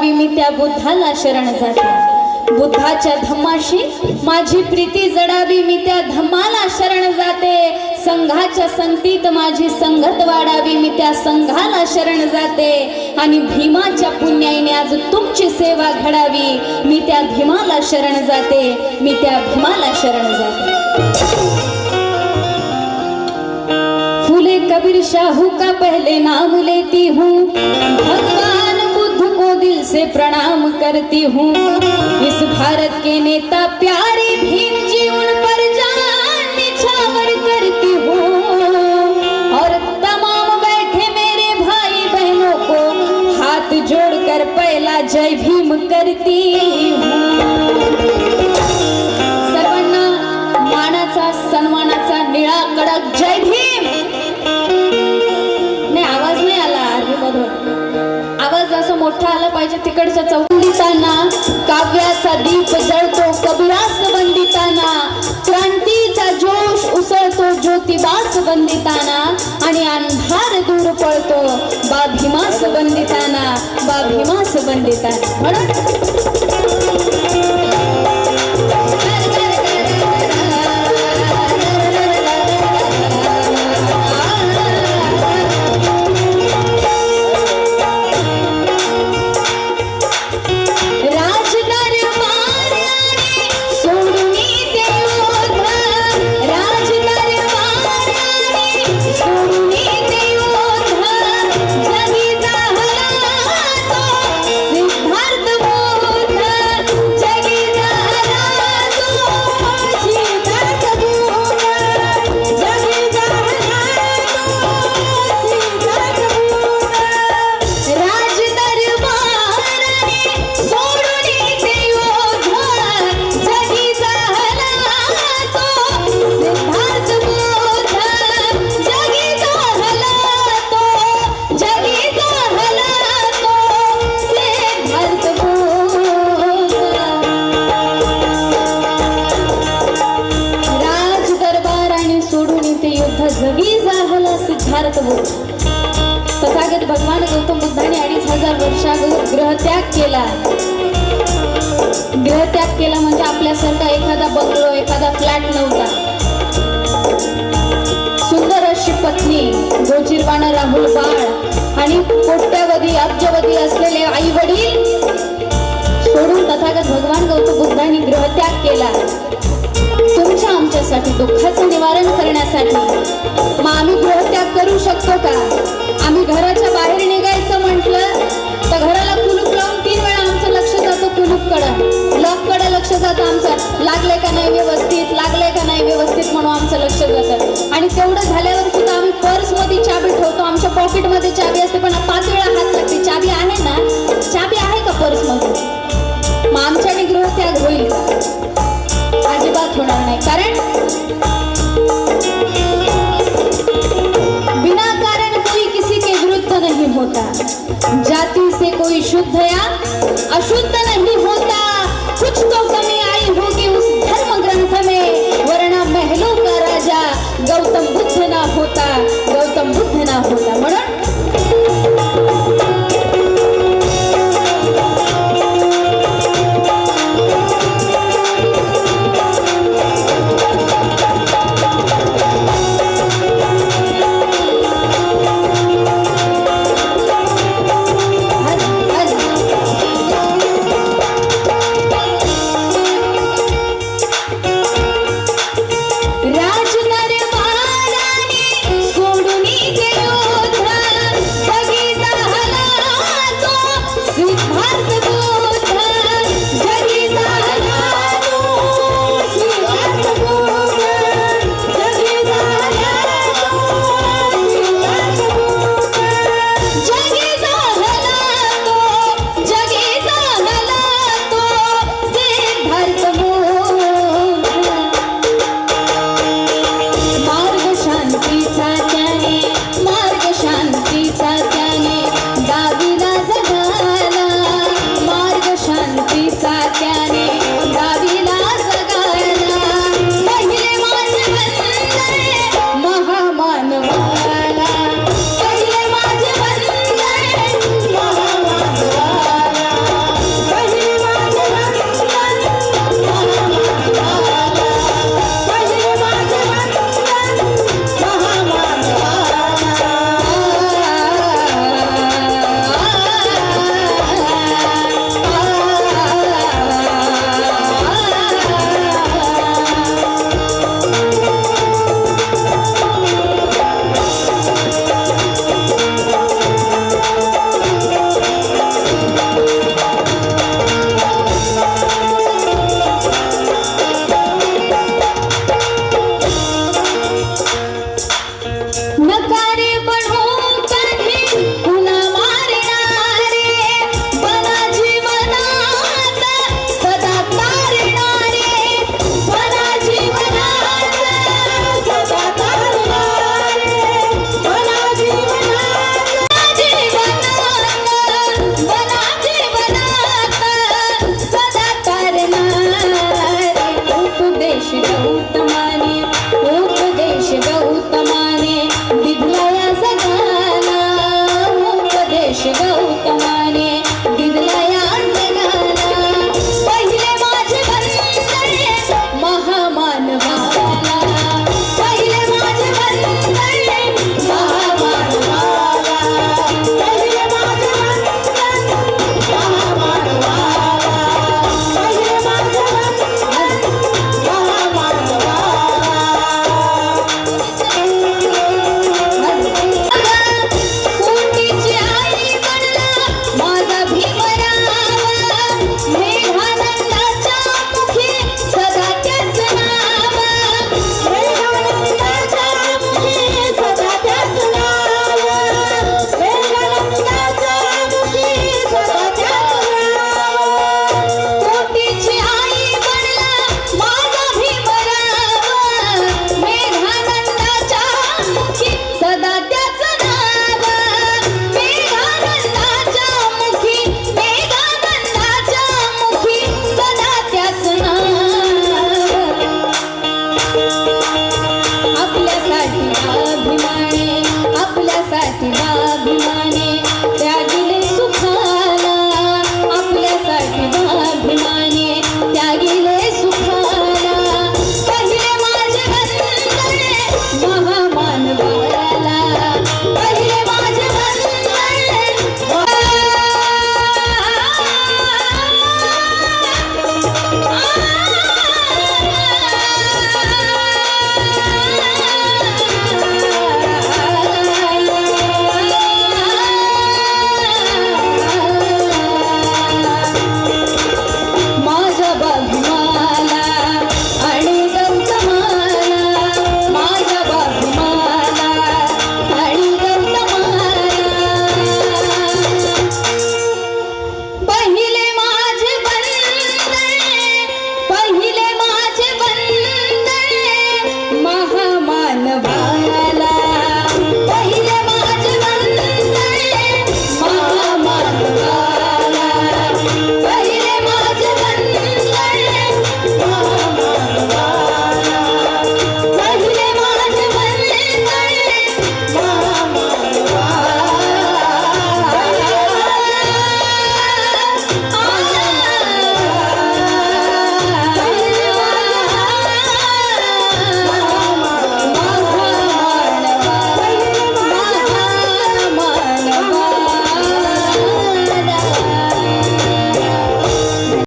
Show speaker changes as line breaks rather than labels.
पदी मी त्या बुद्धाला शरण जाते. बुद्धाच्या धम्माशी माझी प्रीती जडावी मी त्या धम्माला शरण जाते. संघाच्या संगतीत माझी संगत वाढावी मी त्या संघाला शरण जाते. आणि भीमाच्या पुण्याईने आज तुमची सेवा घडावी. मी त्या भीमाला शरण जाते. मी त्या भीमाला शरण जाते. फुले कबीर शाहू का पहले नाम लेती हूँ? प्रणाम करती हूँ। इस भारत के नेता प्यारे भीम जी उन पर जान निछावर करती हूँ। और तमाम बैठे मेरे भाई बहनों को हाथ जोड़कर पहला जय भीम करती मोठा आला पाहिजे तिकडच्या चौंडिताना काव्याचा दीप जळतो कबिरास बंदिताना क्रांतीचा जोश उसळतो ज्योतिबास बंदिताना आणि अंधार दूर पळतो बा बंदिताना वंदिताना. बा भीमास म्हणून तथागत भगवान गौतम बुद्धाने अडीच हजार वर्षाअगोदर ग्रहत्याग केला. ग्रहत्याग केला म्हणजे आपल्यासारखा एखादा बंगलो एखादा फ्लॅट नव्हता. सुंदर अशी पत्नी गोचिरवाणा राहुल बाळ आणि कोट्यावधी अब्जवधी असलेले आई वडील सोडून तथागत भगवान गौतम बुद्धांनी ग्रहत्याग केला. तुमच्या आमच्यासाठी दुःखाचं निवारण करण्यासाठी. मग आम्ही गृहत्याग करू शकतो का? आम्ही घरात तेवढं झाल्यावर सुद्धा आम्ही पर्समध्ये चाबी ठेवतो. आमच्या पॉकेटमध्ये चाबी असते पण पाच वेळा हात लागते. चाबी आहे ना? चाबी आहे का पर्समध्ये? मग आमच्याने गृहत्याग होईल. अजिबात होणार नाही. कारण बिना कारण कोई किसी के विरुद्ध नहीं होता. जाति से कोई शुद्ध या अशुद्ध नहीं होता. escutar.